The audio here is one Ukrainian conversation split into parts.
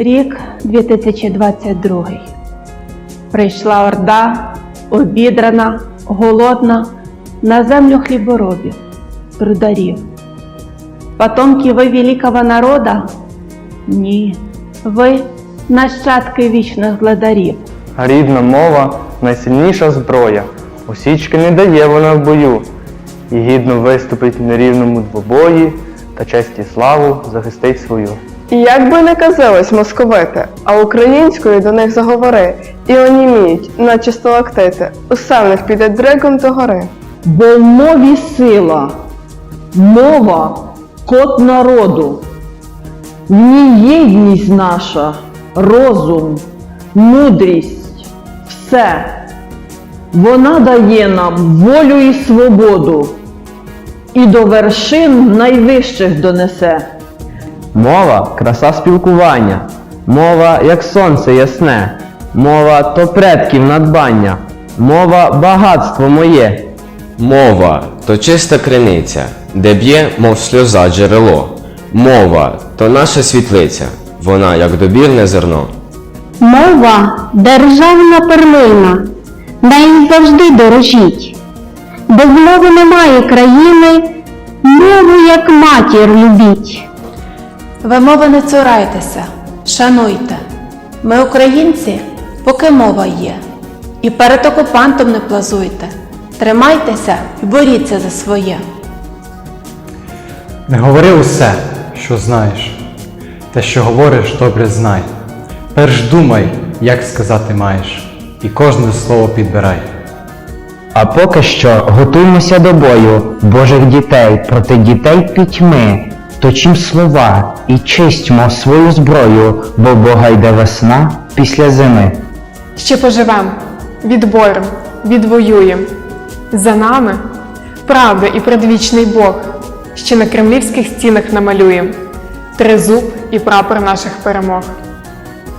Рік 2022. Прийшла орда, обідрана, голодна, на землю хліборобів, трударів. Потомки ви великого народа? Ні, ви нащадки вічних владарів. Рідна мова найсильніша зброя. Усічки не дає вона в бою. І гідно виступить в нерівному двобої та честь і славу захистить свою. І як би не казалось московити, а українською до них заговори, і оніміють, наче сталактити, усе в них піде дригом до гори. Бо в мові сила, мова код народу. В ній єдність наша, розум, мудрість, все. Вона дає нам волю і свободу і до вершин найвищих донесе. Мова краса спілкування, мова як сонце ясне, мова то предків надбання, мова багатство моє. Мова то чиста криниця, де б'є, мов сльоза джерело. Мова то наша світлиця, вона як добірне зерно. Мова державна перлина, нею завжди дорожіть. Без мови немає країни, мову як матір любіть. Ви мови не цурайтеся, шануйте. Ми українці, поки мова є. І перед окупантом не плазуйте. Тримайтеся і боріться за своє. Не говори усе, що знаєш. Те, що говориш, добре знай. Перш думай, як сказати маєш, і кожне слово підбирай. А поки що готуймося до бою Божих дітей проти дітей пітьми, точим слова і чистьмо свою зброю, бо Бога йде весна після зими. Ще поживем, відборем, відвоюєм. За нами правда і предвічний Бог, ще на кремлівських стінах намалюєм. Тризуб і прапор наших перемог.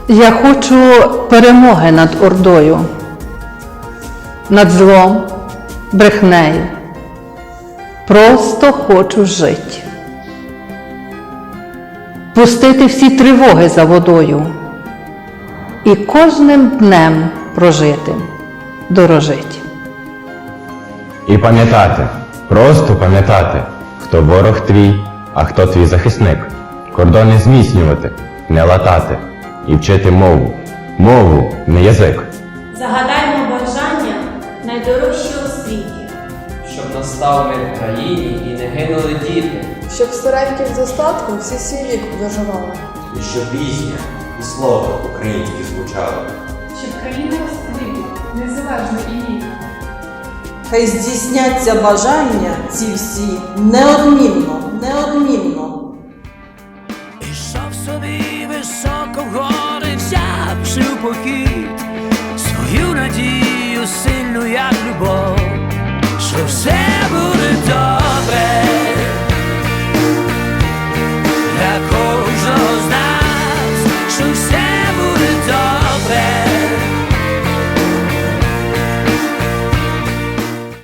Я хочу перемоги над Ордою, над злом, брехнею. Просто хочу жити. Пустити всі тривоги за водою і кожним днем прожити, дорожить. І пам'ятати, просто пам'ятати, хто ворог твій, а хто твій захисник. Кордони зміцнювати, не латати і вчити мову. Мову, не язик. Загадаймо бажання найдорожчі у світі. щоб настав мир в країні і не гинули діти, Щоб стареньким з остатком всі свій вік виживали. і щоб пісня і слово українські звучали. Щоб країна розквітла, незалежно і вільна. Хай здійсняться бажання ці всі неодмінно, неодмінно. Ішов собі високо в гори, взявши у похід свою надію сильну, як любов, що все